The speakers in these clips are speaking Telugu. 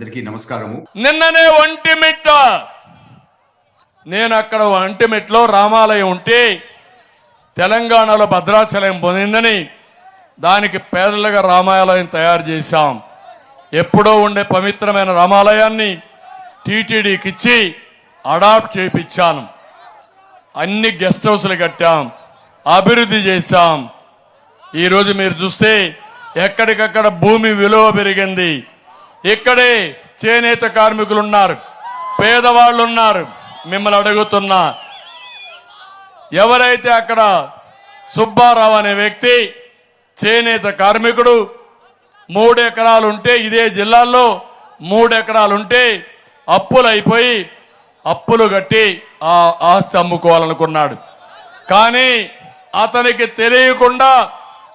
అందరికీ నమస్కారము. నిన్ననే ఒంటిమిట్ట నేను అక్కడ ఒంటిమిట్లో రామాలయం ఉంటే తెలంగాణలో భద్రాచలం పొందిందని దానికి పేదలుగా రామాలయం తయారు చేశాం. ఎప్పుడో ఉండే పవిత్రమైన రామాలయాన్ని టీటీడీకి ఇచ్చి అడాప్ట్ చేయించాను అన్ని గెస్ట్ హౌస్లు కట్టాం అభివృద్ధి చేశాం. ఈరోజు మీరు చూస్తే ఎక్కడికక్కడ భూమి విలువ పెరిగింది. ఇక్కడే చేనేత కార్మికులు ఉన్నారు పేదవాళ్ళు ఉన్నారు మిమ్మల్ని అడుగుతున్నా ఎవరైతే అక్కడ సుబ్బారావు అనే వ్యక్తి చేనేత కార్మికుడు మూడు ఎకరాలు ఉంటే ఇదే జిల్లాల్లో మూడు ఎకరాలు ఉంటే అప్పులైపోయి అప్పులు కట్టి ఆ ఆస్తి అమ్ముకోవాలనుకున్నాడు. కానీ అతనికి తెలియకుండా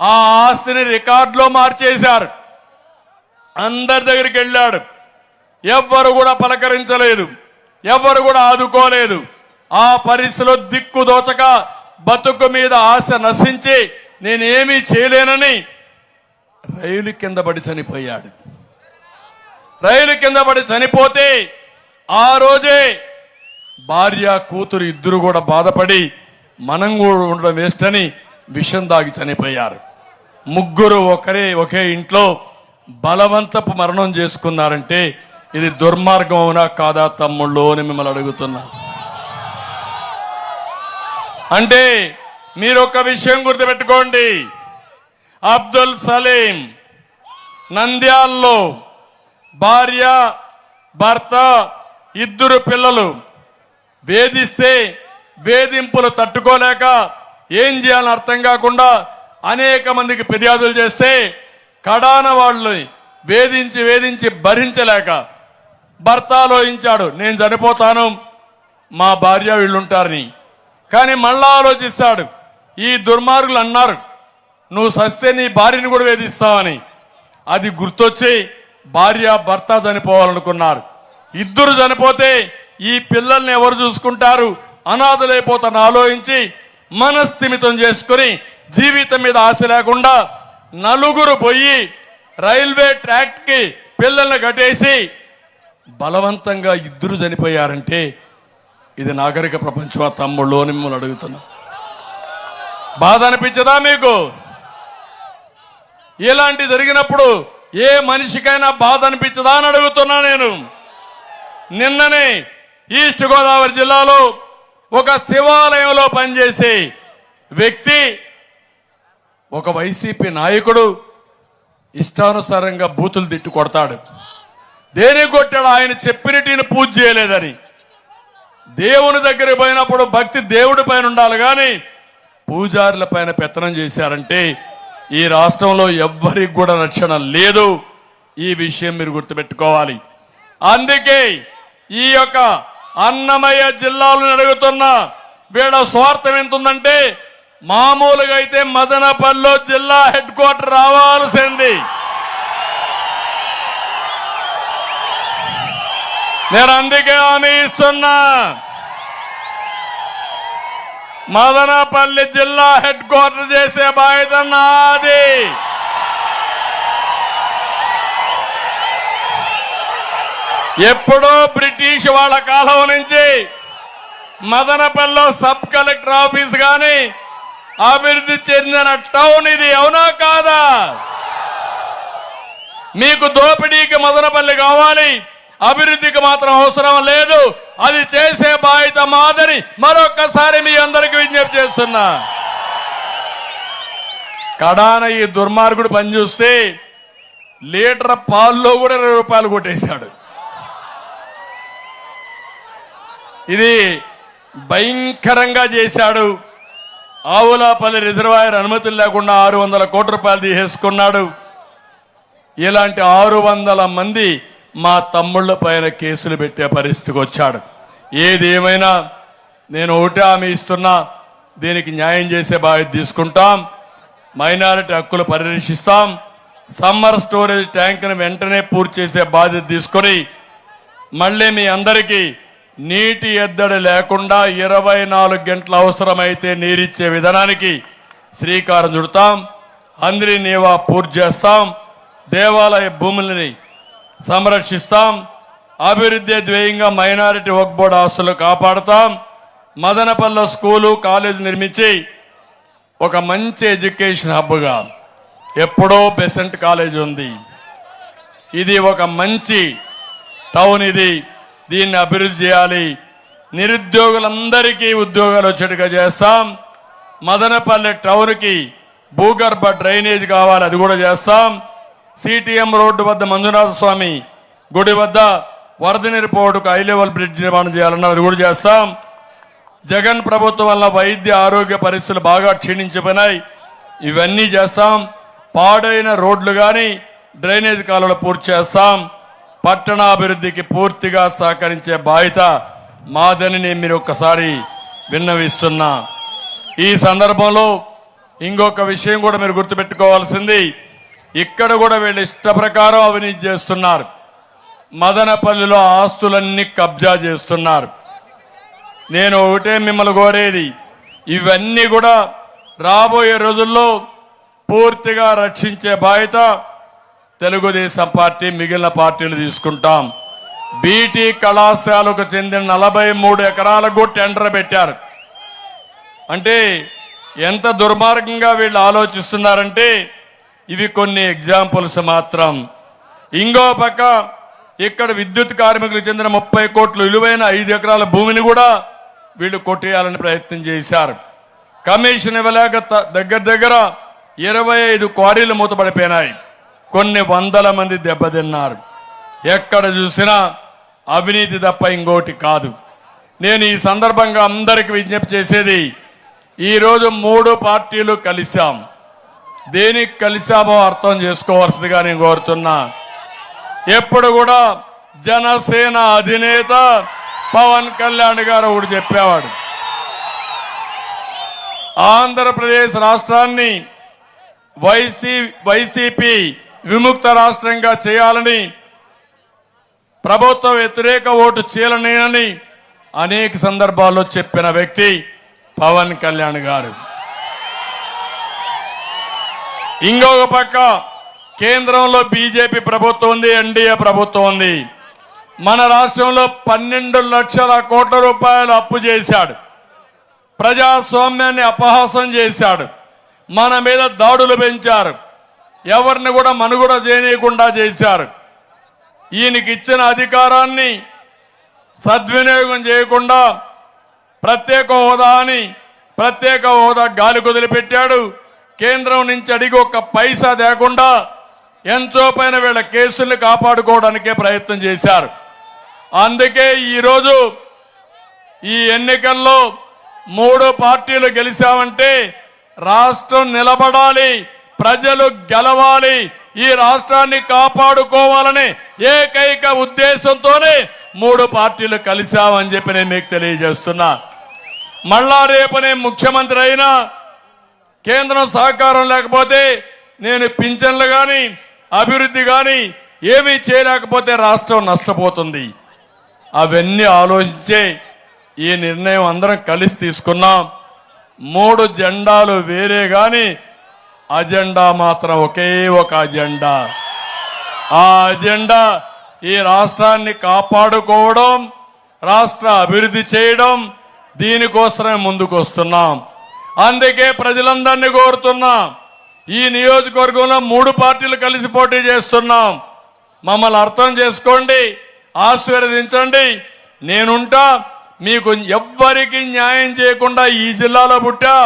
ఆ ఆస్తిని రికార్డులో మార్చేశారు. అందరి దగ్గరికి వెళ్ళాడు. ఎవ్వరు కూడా పలకరించలేదు. ఎవ్వరు కూడా ఆదుకోలేదు. ఆ పరిస్థితిలో దిక్కు దోచక బతుకు మీద ఆశ నశించి నేనేమీ చేయలేనని రైలు కింద పడి చనిపోయాడు. రైలు కింద పడి చనిపోతే ఆ రోజే భార్య కూతురు ఇద్దరు కూడా బాధపడి మనం కూడా ఉండడం వేస్ట్ అని విషం దాగి చనిపోయారు. ముగ్గురు ఒకరే ఒకే ఇంట్లో బలవంతపు మరణం చేసుకున్నారంటే ఇది దుర్మార్గం అవునా కాదా తమ్ముళ్ళు అని మిమ్మల్ని అడుగుతున్నా. అంటే మీరు ఒక విషయం గుర్తుపెట్టుకోండి. అబ్దుల్ సలీం నంద్యాల్లో భార్య భర్త ఇద్దరు పిల్లలు వేధిస్తే వేధింపులు తట్టుకోలేక ఏం చేయాలని అర్థం కాకుండా అనేక మందికి ఫిర్యాదులు చేస్తే కడాన వాళ్ళని వేధించి వేధించి భరించలేక భర్త ఆలోచించాడు నేను చనిపోతాను మా భార్య వీళ్ళుంటారని. కానీ మళ్ళా ఆలోచిస్తాడు ఈ దుర్మార్గులు అన్నారు నువ్వు సస్తే నీ భార్యని కూడా వేధిస్తావని. అది గుర్తొచ్చి భార్య భర్త చనిపోవాలనుకున్నారు. ఇద్దరు చనిపోతే ఈ పిల్లల్ని ఎవరు చూసుకుంటారు? అనాథలైపోతాను ఆలోచించి మనస్థిమితం చేసుకుని జీవితం మీద ఆశ లేకుండా నలుగురు పోయి రైల్వే ట్రాక్కి పిల్లల్ని కట్టేసి బలవంతంగా ఇద్దరు చనిపోయారంటే ఇది నాగరిక ప్రపంచం ఆ తమ్ముళ్ళు అని మిమ్మల్ని అడుగుతున్నా. బాధ అనిపించదా మీకు? ఇలాంటి జరిగినప్పుడు ఏ మనిషికైనా బాధ అనిపించదా అని అడుగుతున్నా నేను. నిన్ననే ఈస్ట్ గోదావరి జిల్లాలో ఒక శివాలయంలో పనిచేసే వ్యక్తి ఒక వైసీపీ నాయకుడు ఇష్టానుసారంగా బూతులు తిట్టు కొడతాడు. దేని కొట్టాడు? ఆయన చెప్పినట్టు పూజ చేయలేదని. దేవుని దగ్గర పోయినప్పుడు భక్తి దేవుడి పైన ఉండాలి కానీ పూజారుల పైన పెత్తనం చేశారంటే ఈ రాష్ట్రంలో ఎవ్వరికి కూడా రక్షణ లేదు. ఈ విషయం మీరు గుర్తుపెట్టుకోవాలి. అందుకే ఈ యొక్క అన్నమయ్య జిల్లాలో అడుగుతున్న వీళ్ళ స్వార్థం ఎంత ఉందంటే మామూలుగా అయితే మదనపల్లిలో జిల్లా హెడ్ క్వార్టర్ రావాల్సింది. నేను అందుకే హామీ ఇస్తున్నా. మదనపల్లి జిల్లా హెడ్ క్వార్టర్ చేసే బాధ్యత నాది. ఎప్పుడో బ్రిటిష్ వాళ్ళ కాలం నుంచి మదనపల్లిలో సబ్ కలెక్టర్ ఆఫీస్ కానీ అభివృద్ధి చెందిన టౌన్ ఇది అవునా కాదా? మీకు దోపిడీకి మదనపల్లి కావాలి. అభివృద్ధికి మాత్రం అవసరం లేదు. అది చేసే బాధ్యత మాదని మరొక్కసారి మీ అందరికి విజ్ఞప్తి చేస్తున్నా. కడాన ఈ దుర్మార్గుడు పనిచూస్తే లీటర్ పాల్లో కూడా ఇరవై రూపాయలు కొట్టేశాడు. ఇది భయంకరంగా చేశాడు. ఆవులాపల్లి రిజర్వాయర్ అనుమతులు లేకుండా ఆరు వందల కోట్ల రూపాయలు తీసేసుకున్నాడు. ఇలాంటి ఆరు వందల మంది మా తమ్ముళ్ళ పైన కేసులు పెట్టే పరిస్థితికి వచ్చాడు. ఏది ఏమైనా నేను ఒకటి హామీ ఇస్తున్నా దీనికి న్యాయం చేసే బాధ్యత తీసుకుంటాం మైనారిటీ హక్కులు పరిరక్షిస్తాం సమ్మర్ స్టోరేజ్ ట్యాంక్ను వెంటనే పూర్తి చేసే బాధ్యత తీసుకొని మళ్ళీ మీ అందరికీ నీటి ఎద్దడి లేకుండా ఇరవై నాలుగు గంటల అవసరమైతే నీరిచ్చే విధానానికి శ్రీకారం చుడతాం. అందరి నీవా పూర్తి చేస్తాం. దేవాలయ భూములని సంరక్షిస్తాం. అభివృద్ధి ధ్యేయంగా మైనారిటీ వక్ బోర్డు ఆస్తులు కాపాడుతాం. మదనపల్లి స్కూలు కాలేజీ నిర్మించి ఒక మంచి ఎడ్యుకేషన్ హబ్గా ఎప్పుడో బెసెంట్ కాలేజ్ ఉంది. ఇది ఒక మంచి టౌన్ ఇది. దీన్ని అభివృద్ధి చేయాలి. నిరుద్యోగులందరికీ ఉద్యోగాలు వచ్చేట్టుగా చేస్తాం. మదనపల్లె టౌన్కి భూగర్భ డ్రైనేజ్ కావాలి అది కూడా చేస్తాం. సిటిఎం రోడ్డు వద్ద మంజునాథ స్వామి గుడి వద్ద వరద నిరిపోటుకు హై లెవెల్ బ్రిడ్జ్ నిర్మాణం చేయాలన్న అది కూడా చేస్తాం. జగన్ ప్రభుత్వం వల్ల వైద్య ఆరోగ్య పరిస్థితులు బాగా క్షీణించిపోయినాయి. ఇవన్నీ చేస్తాం. పాడైన రోడ్లు కానీ డ్రైనేజ్ కాలువలు పూర్తి చేస్తాం. పట్టణాభివృద్ధికి పూర్తిగా సహకరించే బాధ్యత మాదని మీరు ఒక్కసారి విన్నవిస్తున్నా. ఈ సందర్భంలో ఇంకొక విషయం కూడా మీరు గుర్తుపెట్టుకోవాల్సింది. ఇక్కడ కూడా వీళ్ళు ఇష్ట ప్రకారం అవినీతి చేస్తున్నారు. మదనపల్లిలో ఆస్తులన్నీ కబ్జా చేస్తున్నారు. నేను ఒకటే మిమ్మల్ని కోరేది ఇవన్నీ కూడా రాబోయే రోజుల్లో పూర్తిగా రక్షించే బాధ్యత తెలుగుదేశం పార్టీ మిగిలిన పార్టీలు తీసుకుంటాం. బీటీ కళాశాలకు చెందిన నలభై మూడు ఎకరాలకు టెండర్ పెట్టారు. అంటే ఎంత దుర్మార్గంగా వీళ్ళు ఆలోచిస్తున్నారంటే ఇవి కొన్ని ఎగ్జాంపుల్స్ మాత్రం. ఇంకో పక్క ఇక్కడ విద్యుత్ కార్మికులకు చెందిన ముప్పై కోట్లు విలువైన ఐదు ఎకరాల భూమిని కూడా వీళ్ళు కొట్టేయాలని ప్రయత్నం చేశారు. కమిషన్ ఇవ్వలేక త- దగ్గర దగ్గర ఇరవై ఐదు క్వారీలు మూతపడిపోయినాయి. కొన్ని వందల మంది దెబ్బతిన్నారు ఎక్కడ చూసినా అవినీతి తప్ప ఇంకోటి కాదు. నేను ఈ సందర్భంగా అందరికి విజ్ఞప్తి చేసేది ఈరోజు మూడు పార్టీలు కలిశాం. దేనికి కలిశామో అర్థం చేసుకోవాల్సిందిగా నేను కోరుతున్నా. ఎప్పుడు కూడా జనసేన అధినేత పవన్ కళ్యాణ్ గారు ఒకటి చెప్పేవాడు. ఆంధ్రప్రదేశ్ రాష్ట్రాన్ని వైసీ వైసీపీ విముక్త రాష్ట్రంగా చేయాలని ప్రభుత్వ వ్యతిరేక ఓటు చీలనేనని అనేక సందర్భాల్లో చెప్పిన వ్యక్తి పవన్ కళ్యాణ్ గారు. ఇంకొక పక్క కేంద్రంలో బీజేపీ ప్రభుత్వం ఉంది ఎన్డీఏ ప్రభుత్వం ఉంది. మన రాష్ట్రంలో పన్నెండు లక్షల కోట్ల రూపాయలు అప్పు చేశాడు. ప్రజాస్వామ్యాన్ని అపహాసం చేశాడు. మన మీద దాడులు పెంచారు. ఎవరిని కూడా మనుగడ చేయనీయకుండా చేశారు. ఈయనకి ఇచ్చిన అధికారాన్ని సద్వినియోగం చేయకుండా ప్రత్యేక హోదా అని ప్రత్యేక హోదా గాలి కుదిలిపెట్టాడు కేంద్రం నుంచి అడిగి ఒక్క పైసా లేకుండా ఎంతో పైన వీళ్ళ కేసుల్ని కాపాడుకోవడానికే ప్రయత్నం చేశారు. అందుకే ఈరోజు ఈ ఎన్నికల్లో మూడు పార్టీలు గెలిచామంటే రాష్ట్రం నిలబడాలి. ప్రజలు గెలవాలి ఈ రాష్ట్రాన్ని కాపాడుకోవాలనే ఏకైక ఉద్దేశంతోనే మూడు పార్టీలు కలిశామని చెప్పి నేను మీకు తెలియజేస్తున్నా. మళ్ళా రేపు నేను ముఖ్యమంత్రి అయినా కేంద్రం సహకారం లేకపోతే నేను పింఛన్లు కానీ అభివృద్ధి కానీ ఏమీ చేయలేకపోతే రాష్ట్రం నష్టపోతుంది. అవన్నీ ఆలోచించే ఈ నిర్ణయం అందరం కలిసి తీసుకున్నాం. మూడు జెండాలు వేరే కానీ అజెండా మాత్రం ఒకే ఒక అజెండా. ఆ అజెండా ఈ రాష్ట్రాన్ని కాపాడుకోవడం రాష్ట్ర అభివృద్ధి చేయడం దీనికోసమే ముందుకు వస్తున్నాం అందుకే ప్రజలందరినీ కోరుతున్నాం. ఈ నియోజకవర్గంలో మూడు పార్టీలు కలిసి పోటీ చేస్తున్నాం. మమ్మల్ని అర్థం చేసుకోండి ఆశీర్వదించండి. నేనుంటా మీకు ఎవ్వరికి న్యాయం చేయకుండా ఈ జిల్లాలో పుట్టా.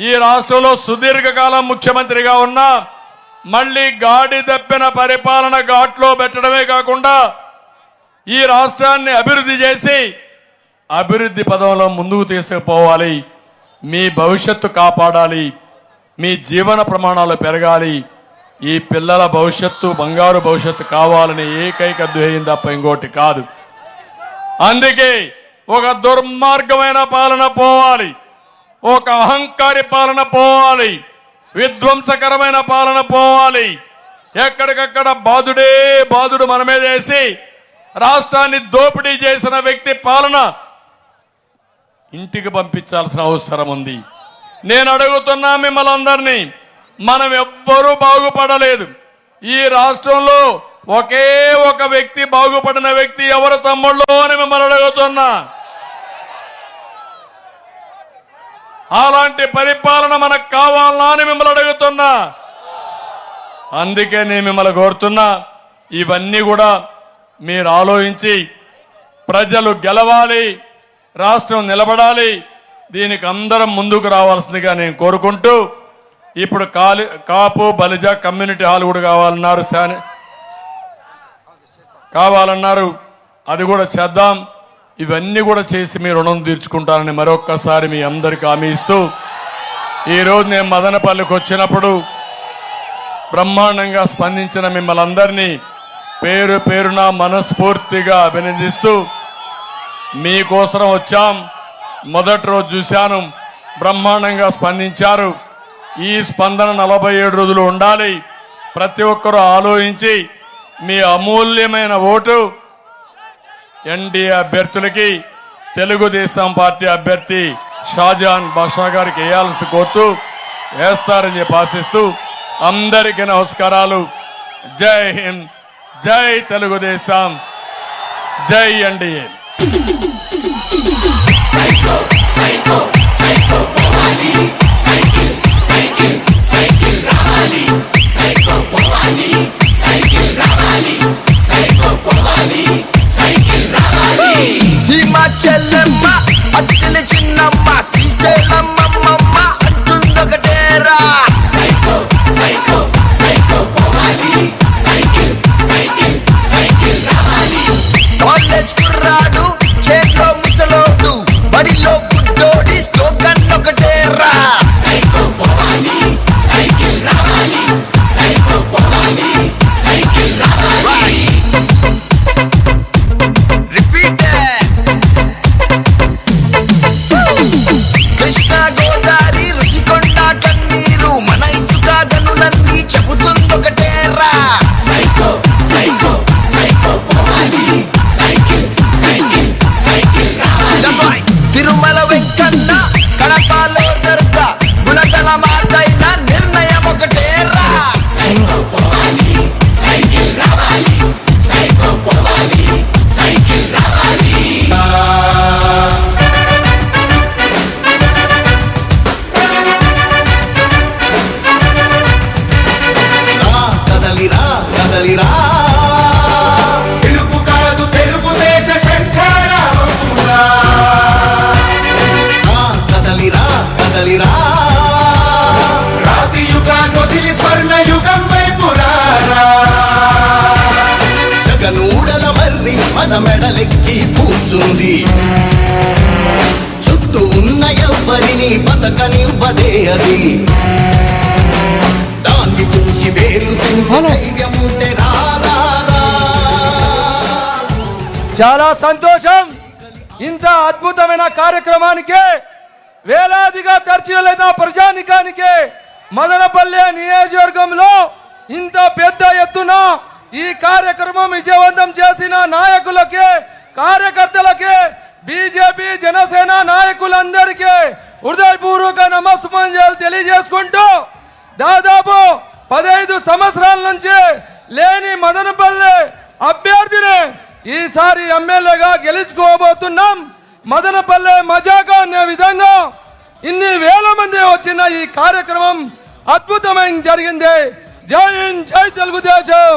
ఈ రాష్ట్రంలో సుదీర్ఘకాలం ముఖ్యమంత్రిగా ఉన్నా మళ్ళీ గాడి తప్పిన పరిపాలన ఘాట్లో పెట్టడమే కాకుండా ఈ రాష్ట్రాన్ని అభివృద్ధి చేసి అభివృద్ధి పదంలో ముందుకు తీసుకుపోవాలి. మీ భవిష్యత్తు కాపాడాలి. మీ జీవన ప్రమాణాలు పెరగాలి. ఈ పిల్లల భవిష్యత్తు బంగారు భవిష్యత్తు కావాలని ఏకైక ధ్యేయం తప్ప ఇంకోటి కాదు. అందుకే ఒక దుర్మార్గమైన పాలన పోవాలి. ఒక అహంకారి పాలన పోవాలి. విధ్వంసకరమైన పాలన పోవాలి. ఎక్కడికక్కడ బాధుడే బాధుడు మనమే చేసి రాష్ట్రాన్ని దోపిడీ చేసిన వ్యక్తి పాలన ఇంటికి పంపించాల్సిన అవసరం ఉంది. నేను అడుగుతున్నా మిమ్మల్ని అందరినీ మనం ఎవ్వరూ బాగుపడలేదు. ఈ రాష్ట్రంలో ఒకే ఒక వ్యక్తి బాగుపడిన వ్యక్తి ఎవరు తమ్ముళ్ళు అని మిమ్మల్ని అడుగుతున్నా. అలాంటి పరిపాలన మనకు కావాలా అని మిమ్మల్ని అడుగుతున్నా. అందుకే నేను మిమ్మల్ని కోరుతున్నా ఇవన్నీ కూడా మీరు ఆలోచించి ప్రజలు గెలవాలి రాష్ట్రం నిలబడాలి దీనికి అందరం ముందుకు రావాల్సిందిగా నేను కోరుకుంటూ ఇప్పుడు కాలి కాపు బలిజ కమ్యూనిటీ హాల్ కూడా కావాలన్నారు శాని కావాలన్నారు అది కూడా చేద్దాం. ఇవన్నీ కూడా చేసి మీ రుణం తీర్చుకుంటానని మరొక్కసారి మీ అందరికి హామీ ఇస్తూ ఈరోజు నేను మదనపల్లికి వచ్చినప్పుడు బ్రహ్మాండంగా స్పందించిన మిమ్మల్ని అందరినీ పేరు పేరున మనస్ఫూర్తిగా అభినందిస్తూ మీకోసం వచ్చాం. మొదటి రోజు చూశాను బ్రహ్మాండంగా స్పందించారు. ఈ స్పందన నలభై ఏడు రోజులు ఉండాలి. ప్రతి ఒక్కరూ ఆలోచించి మీ అమూల్యమైన ఓటు ఎన్డీఏ అభ్యర్థులకి తెలుగుదేశం పార్టీ అభ్యర్థి షాజహాన్ బాషా గారికి వేయాల్సి కోరుతూ వేస్తారని చెప్పి ఆశిస్తూ అందరికీ నమస్కారాలు జై హింద్ జై తెలుగుదేశం జై ఎన్డీఏ సీమ చెల్లెమ్మ అత్తెల చిన్నమ్మ శ్రీశైలమ్మమ్మ అంటుందొకటేరా. కాలేజ్ కుర్రాడు మెడలెక్కి కూర్చుంది. చుట్టూ ఉన్న ఎవ్వరిని బతకనివ్వదే అది. దాన్ని తుంచి వేర్లు తుంచి ధైర్యం ఉంటే. చాలా సంతోషం. ఇంత అద్భుతమైన కార్యక్రమానికి వేలాదిగా తరచిన ప్రజానికానికి మదనపల్లె నియోజకవర్గంలో ఇంత పెద్ద ఎత్తున ఈ కార్యక్రమం విజయవంతం చేసిన నాయకులకి కార్యకర్తలకి బీజేపీ జనసేన నాయకులందరికీ హృదయపూర్వక నమస్కారాలు తెలియజేసుకుంటూ దాదాపు పదహైదు సంవత్సరాల నుంచి లేని మదనపల్లి అభ్యర్థిని ఈసారి ఎమ్మెల్యేగా గెలుచుకోబోతున్నాం. మదనపల్లె మజాగా అనే విధంగా ఇన్ని వేల మంది వచ్చిన ఈ కార్యక్రమం అద్భుతమైన జరిగింది. జై హింద్ జై తెలుగుదేశం.